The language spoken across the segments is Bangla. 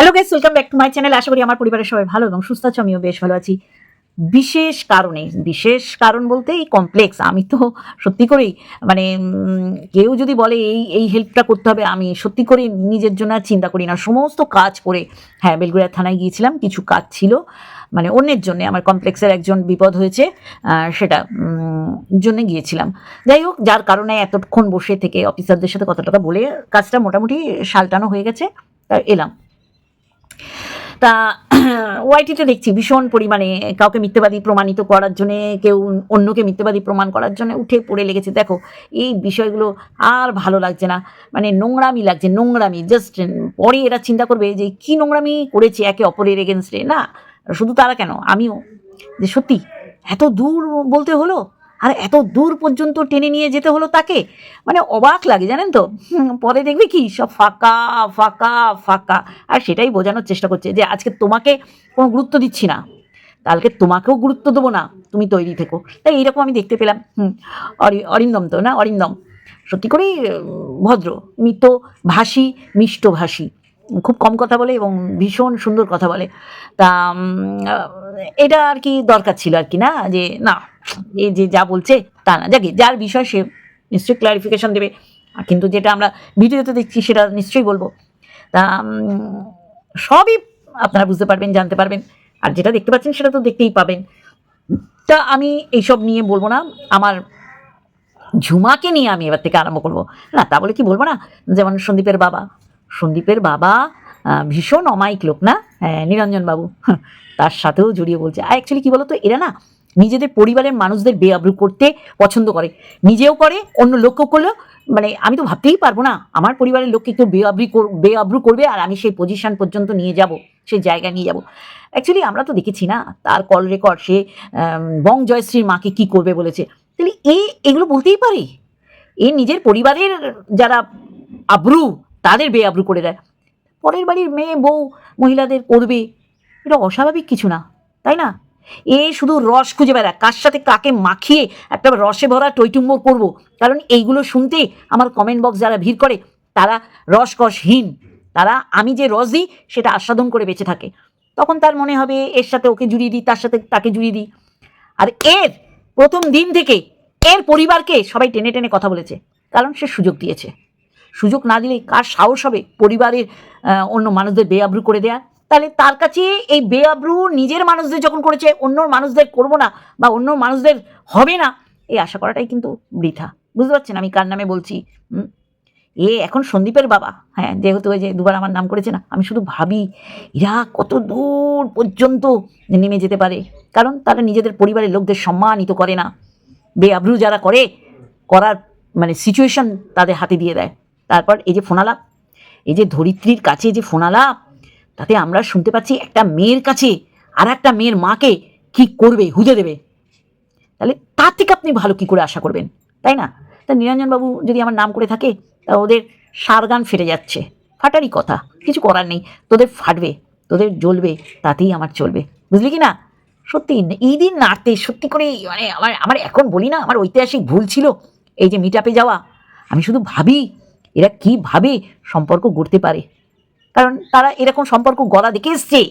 Hello guys welcome back to my channel আশা করি আমার পরিবারের সবাই ভালো এবং সুস্থ আছো, আমিও বেশ ভালো আছি। বিশেষ কারণে, বিশেষ কারণ বলতে এই কমপ্লেক্স আমি তো সত্যি করেই মানে কেউ যদি বলে এই এই হেল্পটা করতে হবে, আমি সত্যি করে নিজের জন্য চিন্তা করি না। সমস্ত কাজ করে হ্যাঁ বেলগুড়িয়া থানায় গিয়েছিলাম, কিছু কাজ ছিল মানে অন্যের জন্য, আমার কমপ্লেক্সের একজন বিপদ হয়েছে সেটা জন্য গিয়েছিলাম। যাই হোক, যার কারণে এতক্ষণ বসে থেকে অফিসারদের সাথে কত টাকা বলে, কাজটা মোটামুটি সালটানো হয়ে গেছে এলাম। তা ওয়াইটিতে দেখছি ভীষণ পরিমাণে কাউকে মিথ্যেবাদী প্রমাণিত করার জন্যে, কেউ অন্যকে মিথ্যেবাদী প্রমাণ করার জন্য উঠে পড়ে লেগেছে। দেখো, এই বিষয়গুলো আর ভালো লাগছে না। মানে নোংরামি লাগছে, নোংরামি। জাস্ট পরে এরা চিন্তা করবে যে, কি নোংরামি করেছে একে অপরের এগেনস্টে না, শুধু তারা কেন? আমিও। যে সত্যি, এত দূর বলতে হলো? আর এত দূর পর্যন্ত টেনে নিয়ে যেতে হলো তাকে? মানে অবাক লাগে, জানেন তো? পরে দেখবে কি? সব ফাঁকা ফাঁকা ফাঁকা। আর সেটাই বোঝানোর চেষ্টা করছে যে আজকে তোমাকে কোনো গুরুত্ব দিচ্ছি না। কালকে তোমাকেও গুরুত্ব দেবো না, তুমি তৈরি থেকো। তাই এইরকম আমি দেখতে পেলাম। হুম, অরি- অরিন্দম তো, না? অরিন্দম। সত্যি করেই ভদ্র, মিত ভাষী, মিষ্ট ভাষী। খুব কম কথা বলে এবং ভীষণ সুন্দর কথা বলে। তা এটা আর কি দরকার ছিল আর কি না? যে, না এই যে যা বলছে তা না। যাকে, যার বিষয় সে নিশ্চয়ই ক্লারিফিকেশন দেবে। কিন্তু যেটা আমরা ভিডিওতে দেখছি সেটা নিশ্চয়ই বলব। তা সবই আপনারা বুঝতে পারবেন, জানতে পারবেন। আর যেটা দেখতে পাচ্ছেন সেটা তো দেখতেই পাবেন। তা, আমি এইসব নিয়ে বলব না। আমার ঝুমাকে নিয়ে আমি এবার থেকে আরম্ভ করব। না, তা বলে কি বলব না? যেমন সন্দীপের বাবা। সন্দীপের বাবা ভীষণ অমায়িক লোক না? হ্যাঁ নিরঞ্জন বাবু। তার সাথেও জড়িয়ে বলছে আর অ্যাকচুয়ালি কী বলতো, এরা না নিজেদের পরিবারের মানুষদের বেআব্রু করতে পছন্দ করে। নিজেও করে, অন্য লোককেও করলেও মানে আমি তো ভাবতেই পারব না, আমার পরিবারের লোককে কেউ বেআব্রি বেআব্রু করবে আর আমি সেই পজিশন পর্যন্ত নিয়ে যাব, সেই জায়গায় নিয়ে যাব। অ্যাকচুয়ালি আমরা তো দেখেছি না, তার কল রেকর্ড সে বং জয়শ্রীর মাকে কি করবে বলেছে। তাহলে এ, এগুলো বলতেই পারে। এ নিজের পরিবারের যারা আব্রু তাদের বেআব্রু করে দেয়। পরের বাড়ির মেয়ে, বউ, মহিলাদের করবে, এটা অস্বাভাবিক কিছু না, তাই না? এ শুধু রস খুঁজে বেড়ায়, কার সাথে কাকে মাখিয়ে একটা রসে ভরা টৈটুম্বর করব? কারণ এইগুলো শুনতে আমার কমেন্ট বক্স যারা ভিড় করে, তারা রসকসহীন। তারা আমি যে রস দিই, সেটা আস্বাদন করে বেঁচে থাকে। তখন তার মনে হবে, এর সাথে ওকে জুড়িয়ে দিই, তার সাথে তাকে জুড়িয়ে দিই। আর এর প্রথম দিন থেকে, এর পরিবারকে সবাই টেনে টেনে কথা বলেছে, কারণ সে সুযোগ দিয়েছে। সুযোগ না দিলে কার সাহস হবে পরিবারের অন্য মানুষদের বেআব্রু করে দেয়া? তাহলে তার কাছে এই বেআব্রু নিজের মানুষদের যখন করেছে, অন্য মানুষদের করব না বা অন্য মানুষদের হবে না, এই আশা করাটাই কিন্তু বৃথা। বুঝতে পারছেন আমি কার নামে বলছি? এ এখন সন্দীপের বাবা। হ্যাঁ যেহেতু ওই যে দুবার আমার নাম করেছে না, আমি শুধু ভাবি, এরা কত দূর পর্যন্ত নেমে যেতে পারে? কারণ তারা নিজেদের পরিবারের লোকদের সম্মানিত করে না। বেআব্রু যারা করে, করার মানে সিচুয়েশন তাদের হাতে দিয়ে দেয়। তারপর এই যে ফোনালাপ এই যে ধরিত্রীর কাছে যে ফোনালাপ তাতে আমরা শুনতে পাচ্ছি একটা মেয়ের কাছে আর একটা মেয়ের মাকে কি করবে, হুজে দেবে। তাহলে তার থেকে আপনি ভালো কি করে আশা করবেন, তাই না? তা নিরঞ্জনবাবু যদি আমার নাম করে থাকে, তা ওদের সারগান ফেটে যাচ্ছে। ফাটারই কথা, কিছু করার নেই, তোদের ফাটবে, তোদের জ্বলবে, তাতেই আমার চলবে। বুঝলি কি না? সত্যি, এই দিন নাড়তে সত্যি করে মানে আমার আমার এখন বলি না, আমার ঐতিহাসিক ভুল ছিল, এই যে মিটাপে যাওয়া। আমি শুধু ভাবি এরা কীভাবে সম্পর্ক গড়তে পারে? কারণ তারা এরকম সম্পর্ক গড়া দেখে এসছে।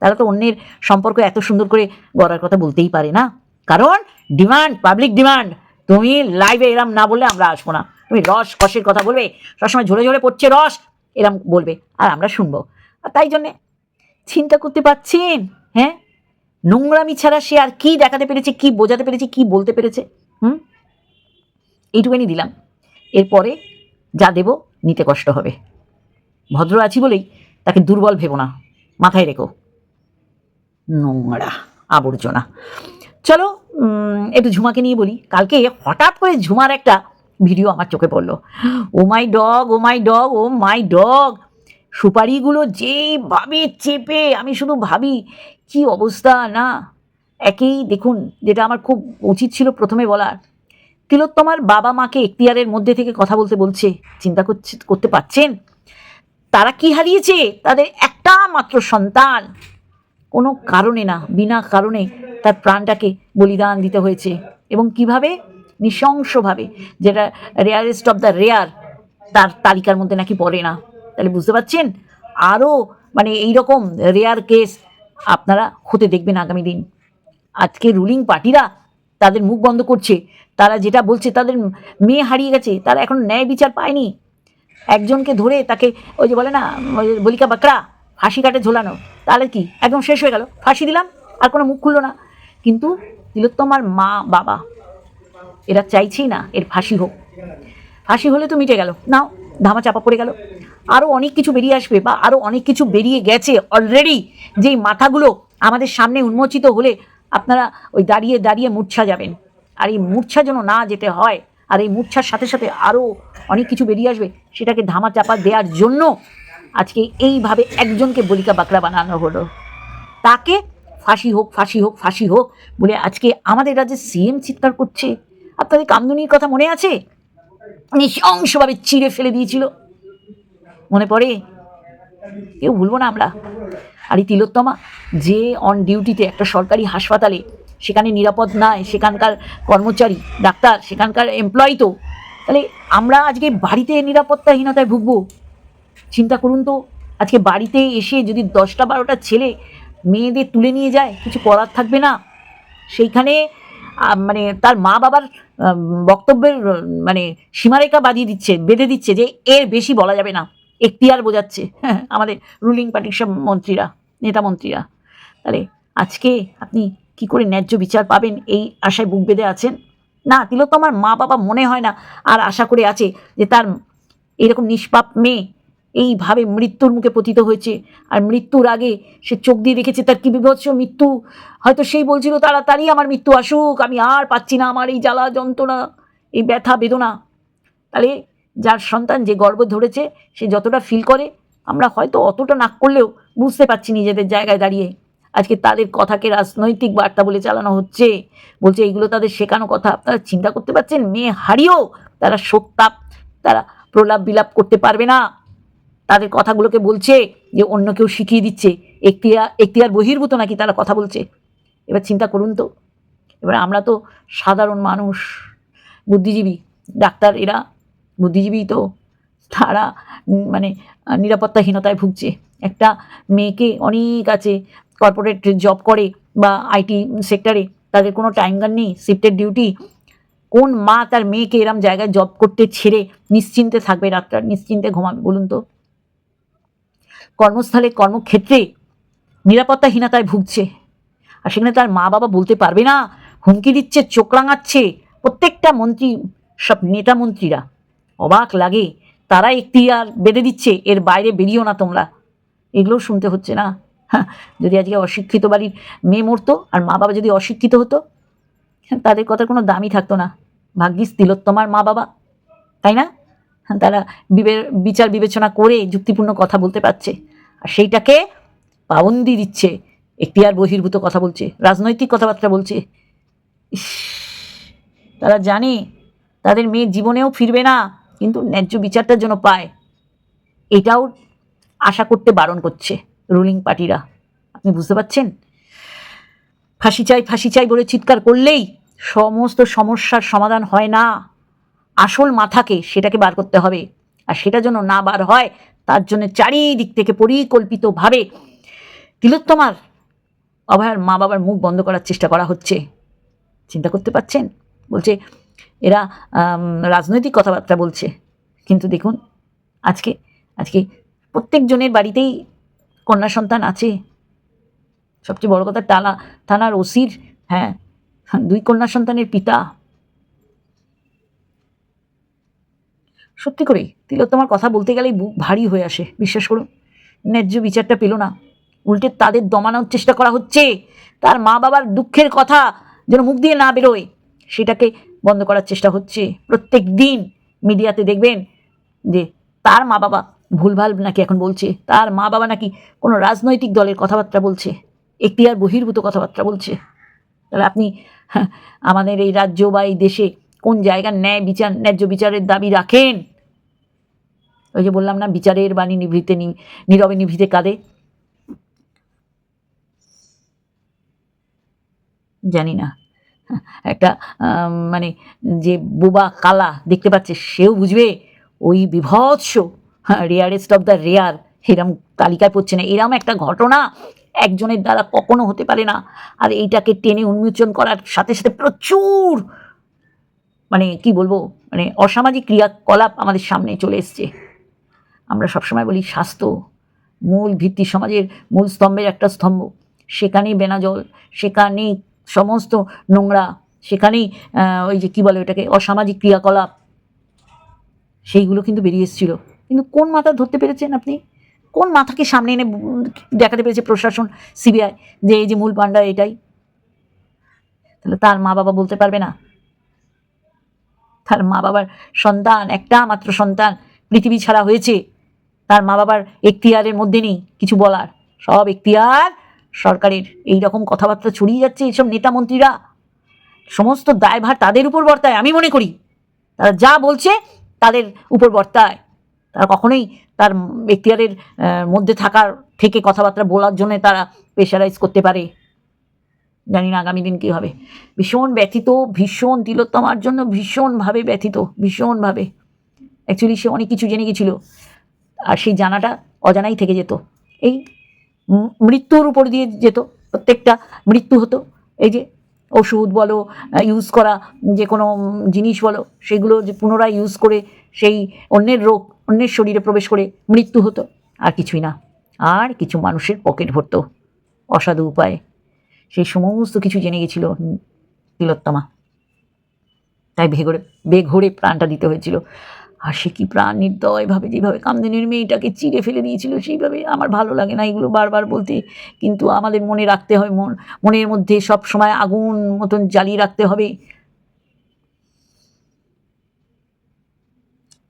তারা তো অন্যের সম্পর্ক এত সুন্দর করে গড়ার কথা বলতেই পারে না। কারণ ডিমান্ড পাবলিক ডিমান্ড তুমি লাইভে এরম না বললে আমরা আসব না। তুমি রস, কষের কথা বলবে, সবসময় ঝরে ঝরে পড়ছে রস, এরম বলবে, আর আমরা শুনব। আর তাই জন্যে চিন্তা করতে পারছেন? হ্যাঁ? নোংরামি ছাড়া সে আর কি দেখাতে পেরেছে, কি বোঝাতে পেরেছে, কি বলতে পেরেছে? হুম? এইটুকুনি দিলাম। এরপরে যা দেব, নিতে কষ্ট হবে। ভদ্র আছি বলেই তাকে দুর্বল ভেবো না। মাথায় রেখো। নোংরা আবর্জনা। চলো একটু ঝুমাকে নিয়ে বলি। কালকে হঠাৎ করে ঝুমার একটা ভিডিও আমার চোখে পড়ল। ও my dog, oh my dog, oh my dog. সুপারিগুলো যেইভাবে চেপে আমি শুধু ভাবি, কি অবস্থা, না? একেই দেখুন, যেটা আমার খুব উচিত ছিল প্রথমে বলার। তিলোত্তমার বাবা মাকে এখতিয়ারের মধ্যে থেকে কথা বলতে বলছে, চিন্তা করছে, করতে পারছেন? তারা কি হারিয়েছে? তাদের একটা মাত্র সন্তান। কোনো কারণে না, বিনা কারণে তার প্রাণটাকে বলিদান দিতে হয়েছে। এবং কীভাবে? নৃশংসভাবে, যেটা রেয়ারেস্ট অফ দ্য রেয়ার তার তালিকার মধ্যে নাকি পড়ে না। তাহলে বুঝতে পারছেন? আরও মানে এই রকম রেয়ার কেস আপনারা হতে দেখবেন আগামী দিন। আজকে রুলিং পার্টিরা তাদের মুখ বন্ধ করছে। তারা যেটা বলছে তাদের মেয়ে হারিয়ে গেছে, তারা এখন ন্যায় বিচার পায়নি। একজনকে ধরে তাকে ওই যে বলে না বলিকা বাকরা, ফাঁসি কাটে ঝোলানো। তাহলে কি? একদম শেষ হয়ে গেল। ফাঁসি দিলাম, আর কোনো মুখ খুললো না। কিন্তু তিলোত্তমার মা, বাবা, এরা চাইছেই না এর ফাঁসি হোক। ফাঁসি হলে তো মিটে গেল। নাও, ধামা চাপা পড়ে গেল। আরও অনেক কিছু বেরিয়ে আসবে বা আরও অনেক কিছু বেরিয়ে গেছে অলরেডি যেই মাথাগুলো আমাদের সামনে উন্মোচিত হলে আপনারা ওই দাঁড়িয়ে দাঁড়িয়ে মূর্ছা যাবেন। আর এই মূর্ছা যেন না যেতে হয়, আর এই মূর্ছার সাথে সাথে আরও অনেক কিছু বেরিয়ে আসবে, সেটাকে ধামা চাপা দেওয়ার জন্য আজকে এইভাবে একজনকে বলিকা বাকরা বানানো হলো। তাকে ফাঁসি হোক ফাঁসি হোক ফাঁসি হোক বলে আজকে আমাদের রাজ্যে সিএম চিৎকার করছে। আপনাদের কামদুনির কথা মনে আছে? নৃশংসভাবে চিড়ে ফেলে দিয়েছিল। মনে পড়ে? কেউ ভুলবো না আমরা। আর এই তিলোত্তমা, যে অন ডিউটিতে একটা সরকারি হাসপাতালে সেখানে নিরাপদ নয় সেখানকার কর্মচারী, ডাক্তার, সেখানকার এমপ্লয়ি তো। তাহলে আমরা আজকে বাড়িতে নিরাপত্তাহীনতায় ভুগবো? চিন্তা করুন তো, আজকে বাড়িতে এসে যদি দশটা বারোটা ছেলে মেয়েদের তুলে নিয়ে যায়, কিছু করার থাকবে না? সেইখানে মানে তার মা বাবার বক্তব্যের মানে সীমারেখা বাঁধিয়ে দিচ্ছে, বেঁধে দিচ্ছে যে এর বেশি বলা যাবে না। এখতিয়ার বোঝাচ্ছে আমাদের রুলিং পার্টির সব মন্ত্রীরা, নেতা মন্ত্রীরা। তাহলে আজকে আপনি কি করে ন্যায্য বিচার পাবেন? এই আশায় বুক বেঁধে আছেন? না তিলোত্তমার মা বাবা মনে হয় না আর আশা করে আছে যে তার এরকম নিষ্পাপ মেয়ে এইভাবে মৃত্যুর মুখে পতিত হয়েছে। আর মৃত্যুর আগে সে চোখ দিয়ে দেখেছে তার কি বিভৎস মৃত্যু। হয়তো সেই বলছিল, তাড়াতাড়ি আমার মৃত্যু আসুক, আমি আর পাচ্ছি না আমার এই জ্বালা যন্ত্রণা, এই ব্যথা, বেদনা। তাহলে যার সন্তান যে গর্ব ধরেছে, সে যতটা ফিল করে, আমরা হয়তো অতটা নাক করলেও বুঝতে পারছি নিজেদের জায়গায় দাঁড়িয়ে। আজকে তাদের কথাকে রাজনৈতিক বার্তা বলে চালানো হচ্ছে। বলছে, এইগুলো তাদের শেখানো কথা। আপনারা চিন্তা করতে পারছেন? মেয়ে হারিয়েও তারা শোকতাপ তারা প্রলাপ বিলাপ করতে পারবে না। তাদের কথাগুলোকে বলছে যে, অন্য কেউ শিখিয়ে দিচ্ছে। এখতিয়ার এখতিয়ার বহির্ভূত নাকি তারা কথা বলছে? এবার চিন্তা করুন তো। এবার আমরা তো সাধারণ মানুষ, বুদ্ধিজীবী, ডাক্তার এরা, বুদ্ধিজীবী তো তারা মানে নিরাপত্তাহীনতায় ভুগছে। একটা মেয়েকে অনেক আছে কর্পোরেট জব করে বা আইটি সেক্টরে তাদের কোনো টাইম গান নেই শিফটের ডিউটি কোন মা তার মেয়েকে এরম জায়গায় জব করতে ছেড়ে নিশ্চিন্তে থাকবে রাতটা নিশ্চিন্তে ঘুমাবে, বলুন তো। কর্মস্থলে কর্মক্ষেত্রে নিরাপত্তাহীনতায় ভুগছে। আর সেখানে তার মা বাবা বলতে পারবে না, হুমকি দিচ্ছে, চোখ রাঙাচ্ছে। প্রত্যেকটা মন্ত্রী, সব নেতা মন্ত্রীরা অবাক লাগে। তারা একটি আর বেঁধে দিচ্ছে, এর বাইরে বেরিয়েও না তোমরা। এগুলোও শুনতে হচ্ছে না। হ্যাঁ, যদি আজকে অশিক্ষিত বাড়ির মেয়ে মরতো আর মা বাবা যদি অশিক্ষিত হতো হ্যাঁ, তাদের কথার কোনো দামই থাকতো না। ভাগ্যিস তিলোত্তমার মা বাবা তাই না? হ্যাঁ, তারা বিচার বিবেচনা করে যুক্তিপূর্ণ কথা বলতে পারছে। আর সেইটাকে পাবন্দি দিচ্ছে এখতিয়ার বহির্ভূত কথা বলছে রাজনৈতিক কথাবার্তা বলছে। তারা জানে তাদের মেয়ে জীবনেও ফিরবে না কিন্তু ন্যায্য বিচারটার জন্য পায়। এটাও আশা করতে বারণ করছে। রুলিং পার্টিরা। আপনি বুঝতে পারছেন? ফাঁসি চাই ফাঁসি চাই বলে চিৎকার করলেই সমস্ত সমস্যার সমাধান হয় না। আসল মাথাকে সেটাকে বার করতে হবে। আর সেটা যেন না বার হয়, তার জন্য চারিদিক থেকে পরিকল্পিতভাবে তিলোত্তমার অভয়ার মা বাবার মুখ বন্ধ করার চেষ্টা করা হচ্ছে। চিন্তা করতে পারছেন? বলছে, এরা রাজনৈতিক কথাবার্তা বলছে। কিন্তু দেখুন, আজকে আজকে প্রত্যেকজনের বাড়িতেই কন্যা সন্তান আছে। সবচেয়ে বড় কথা টালা থানার ওসির হ্যাঁ দুই কন্যা সন্তানের পিতা। সত্যি করে তিলোত্তমার কথা বলতে গেলেই বুক ভারী হয়ে আসে, বিশ্বাস করুন। ন্যায্য বিচারটা পেল না। উল্টে তাদের দমানোর চেষ্টা করা হচ্ছে। তার মা বাবার দুঃখের কথা যেন মুখ দিয়ে না বেরোয়, সেটাকে বন্ধ করার চেষ্টা হচ্ছে। প্রত্যেক দিন মিডিয়াতে দেখবেন যে তার মা বাবা ভুলভাল নাকি এখন বলছে? তার মা বাবা নাকি কোনো রাজনৈতিক দলের কথাবার্তা বলছে? এখতিয়ার বহির্ভূত কথাবার্তা বলছে? তাহলে আপনি হ্যাঁ, আমাদের এই রাজ্য বা এই দেশে কোন জায়গার ন্যায় বিচার ন্যায্য বিচারের দাবি রাখেন? ওই যে বললাম না বিচারের বাণী নিভৃতে নীরবে নিভৃতে কাঁদে? জানি না। একটা মানে যে বোবা কালা দেখতে পাচ্ছে সেও বুঝবে? ওই বিভৎস রেয়ারেস্ট অফ দ্য রেয়ার এরম তালিকায় পড়ছে না। এরম একটা ঘটনা একজনের দ্বারা কখনো হতে পারে না। আর এইটাকে টেনে উন্মোচন করার সাথে সাথে প্রচুর মানে কি বলব মানে অসামাজিক ক্রিয়াকলাপ আমাদের সামনে চলে এসছে। আমরা সবসময় বলি স্বাস্থ্য মূল ভিত্তি সমাজের মূল স্তম্ভের একটা স্তম্ভ। সেখানেই বেনাজল, সেখানেই সমস্ত নোংরা, সেখানেই ওই যে কী বলে ওটাকে, অসামাজিক ক্রিয়াকলাপ। সেইগুলো কিন্তু বেরিয়ে এসেছিল। কিন্তু কোন মাথা ধরতে পেরেছেন আপনি? কোন মাথাকে সামনে এনে দেখাতে পেরেছে প্রশাসন, সিবিআই, যে এই যে মূল পান্ডা এটাই? তাহলে তার মা বাবা বলতে পারবে না? তার মা বাবার সন্তান, একটা মাত্র সন্তান পৃথিবী ছাড়া হয়েছে। তার মা বাবার এখতিয়ারের মধ্যে নেই কিছু বলার। সব এখতিয়ার সরকারের। এই রকম কথাবার্তা ছড়িয়ে যাচ্ছে এইসব নেতা মন্ত্রীরা। সমস্ত দায়ভার তাদের উপর বর্তায়, আমি মনে করি। তারা যা বলছে তাদের উপর বর্তায়। তারা কখনোই তার এখতিয়ারের মধ্যে থাকার থেকে কথাবার্তা বলার জন্য তারা প্রেশারাইজ করতে পারে। জানি না আগামী দিন কী হবে। ভীষণ ব্যথিত, ভীষণ তিলোত্তমার জন্য ভীষণভাবে ব্যথিত, ভীষণভাবে। অ্যাকচুয়ালি সে অনেক কিছু জেনে গেছিল আর সেই জানাটা অজানাই থেকে যেত। এই মৃত্যুর উপর দিয়ে যেত, প্রত্যেকটা মৃত্যু হতো। এই যে ওষুধ বলো ইউজ করা, যে কোনো জিনিস বলো, সেগুলো যে পুনরায় ইউজ করে সেই অন্যের রোগ, অন্যের শরীরে প্রবেশ করে মৃত্যু হতো। আর কিছুই না। আর কিছু মানুষের পকেট ভরতো। অসাধু উপায়ে। সেই সমস্ত কিছু জেনে গেছিল তিলোত্তমা। তাই বেঘরে বেঘরে প্রাণটা দিতে হয়েছিল। আর সে কি প্রাণ নির্দয়ভাবে যেভাবে কামদিনীর মেয়েটাকে চিড়ে ফেলে দিয়েছিল, সেইভাবে আমার ভালো লাগে না এগুলো বারবার বলতে। কিন্তু আমাদের মনে রাখতে হয়, মন, মনের মধ্যে সব সময় আগুন মতন জ্বালিয়ে রাখতে হবে।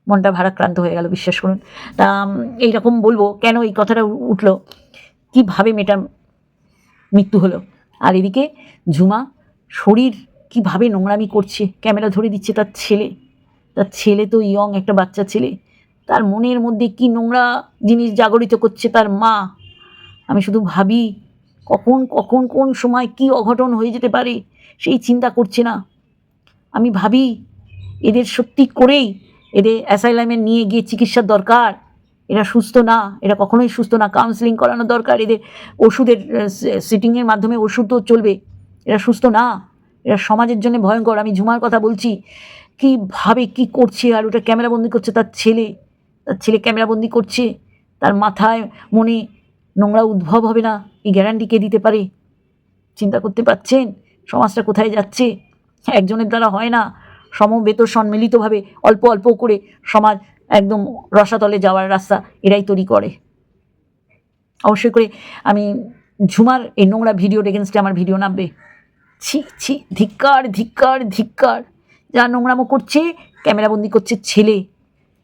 মনটা ভারাক্রান্ত হয়ে গেল, বিশ্বাস করুন। তা এইরকম বলব, কেন এই কথাটা উঠল? কীভাবে মেয়েটার মৃত্যু হলো? আর এদিকে ঝুমা, শরীর কীভাবে নোংরামি করছে? ক্যামেরা ধরে দিচ্ছে তার ছেলে। তার ছেলে তো ইয়ং, একটা বাচ্চা ছেলে। তার মনের মধ্যে কি নোংরা জিনিস জাগরিত করছে তার মা? আমি শুধু ভাবি, কখন কখন, কোন সময় কি অঘটন হয়ে যেতে পারে? সেই চিন্তা করছে না। আমি ভাবি, এদের সত্যি করেই এদের অ্যাসাইলামে নিয়ে গিয়ে চিকিৎসার দরকার। এরা সুস্থ না, এরা কখনোই সুস্থ না। কাউন্সিলিং করানো দরকার। এদের ওষুধের সিটিংয়ের মাধ্যমে ওষুধও চলবে। এরা সুস্থ না, এরা সমাজের জন্য ভয়ঙ্কর। আমি ঝুমার কথা বলছি কীভাবে কি করছে? আর ওটা ক্যামেরাবন্দি করছে তার ছেলে। তার ছেলে ক্যামেরাবন্দি করছে। তার মাথায় মনে নোংরা উদ্ভব হবে না। এই গ্যারান্টি কে দিতে পারে? চিন্তা করতে পারছেন? সমাজটা কোথায় যাচ্ছে? একজনের দ্বারা হয় না। সমবেত সম্মিলিতভাবে অল্প অল্প করে সমাজ একদম রসাতলে যাওয়ার রাস্তা এরাই তৈরি করে। অবশ্যই করে আমি ঝুমার এই নোংরা ভিডিওর এগেনস্টে আমার ভিডিও নামবে। ছি ছি, ধিক্কার ধিক্কার ধিক্কার। যা নোংরামো করছে, ক্যামেরাবন্দি করছে ছেলে।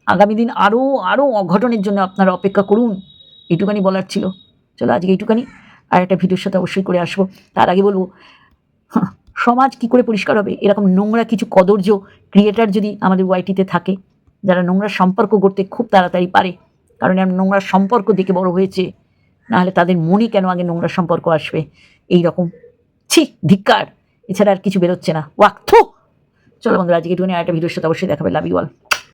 আগামী দিন আরও আরও অঘটনের জন্য আপনারা অপেক্ষা করুন। এইটুকানি বলার ছিল। চলো আজকে এইটুকানি। আর একটা ভিডিওর সাথে অবশ্যই করে আসব। তার আগে বলব সমাজ কি করে পরিষ্কার হবে? এরকম নোংরা কিছু কদর্য ক্রিয়েটার যদি আমাদের ওয়াইটিতে থাকে, যারা নোংরা সম্পর্ক করতে খুব তাড়াতাড়ি পারে, কারণ এরা নোংরা সম্পর্ক দেখে বড় হয়েছে, নাহলে তাদের মনে কেন আগে নোংরা সম্পর্ক আসবে? এই রকম। ছি, ধিক্কার! এছাড়া আর কিছু বেরোচ্ছে না। ওয়াক, থু! চলো বন্ধুরা আজকে একটুখানি আরেকটা ভিডিওর সাথে অবশ্যই দেখাবে লাভ ইউ অল